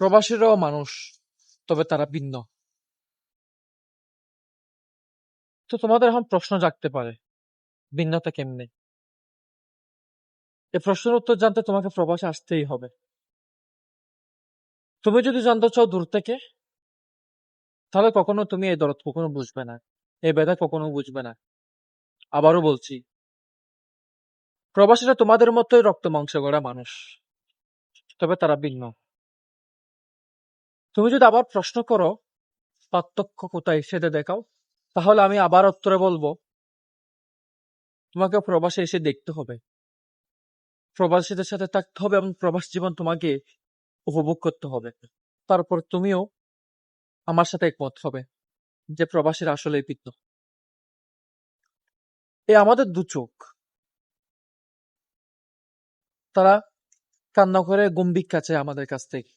প্রবাসীরাও মানুষ, তবে তারা ভিন্ন। তো তোমাদের এখন প্রশ্ন জাগতে পারে, ভিন্নতা কেমনে? এ প্রশ্নের উত্তর জানতে তোমাকে প্রবাসে আসতেই হবে। তুমি যদি জানতে চাও দূর থেকে, তাহলে কখনো তুমি এই দরদ কখনো বুঝবে না, এই ব্যথা কখনো বুঝবে না। আবারও বলছি, প্রবাসীরা তোমাদের মতোই রক্ত মাংস গড়া মানুষ, তবে তারা ভিন্ন। তুমি যদি আবার প্রশ্ন করো, পার্থক্য কোথায় সেটা দেখাও, তাহলে আমি আবার উত্তরে বলব তোমাকে প্রবাসে এসে দেখতে হবে। প্রবাসীদের সাথে থাকতে হবে এবং প্রবাস জীবন তোমাকে উপভোগ করতে হবে। তারপর তুমিও আমার সাথে একমত হবে যে প্রবাসীরা আসলে ভিন্ন এ আমাদের দু চোখ। তারা কান্না করে ভিক্ষা চায় আমাদের কাছ থেকে।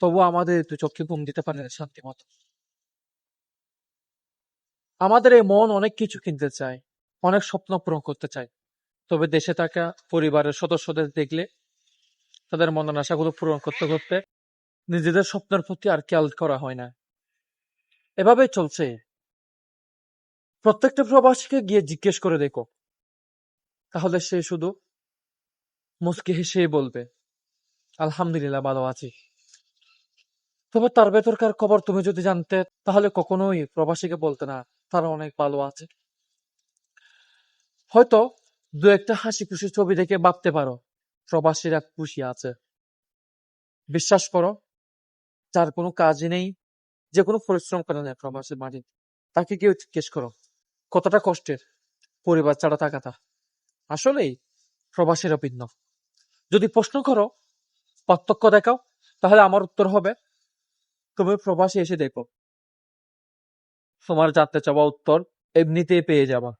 তবু আমাদের দু চোখকে ঘুম দিতে পারে না শান্তি মতো। আমাদের এই মন অনেক কিছু কিনতে চায়, অনেক স্বপ্ন পূরণ করতে চায়। তবে দেশে থাকা পরিবারের সদস্যদের দেখলে তাদের মনের আশাগুলো পূরণ করতে করতে নিজেদের স্বপ্নের প্রতি আর খেয়াল করা হয় না। এভাবে চলছে। প্রত্যেকটা প্রবাসীকে গিয়ে জিজ্ঞেস করে দেখো। তাহলে সে শুধু মুচকি হেসেই বলবে, আলহামদুলিল্লাহ, ভালো আছি। তবে তার ভেতরকার খবর তুমি যদি জানতে, তাহলে কখনোই প্রবাসীকে বলতে না। তারা অনেক ভালো আছে। হয়তো দু একটা হাসি খুশি ছবি দেখে ভাবতে পারো, প্রবাসীরা খুশি আছে। বিশ্বাস করো, যার কোনো কাজই নেই, যে কোনো পরিশ্রম করে নেয় প্রবাসী মাটি তাকে কেউ জিজ্ঞেস করো, কতটা কষ্টের? পরিবার ছাড়া থাকাটা আসলেই প্রবাসীরা ভিন্ন। যদি প্রশ্ন করো, পার্থক্য দেখাও, তাহলে আমার উত্তর হবে তুমি প্রবাসে এসে দেখো। তোমার জানতে চাওয়া উত্তর এমনিতেই পেয়ে যাবা।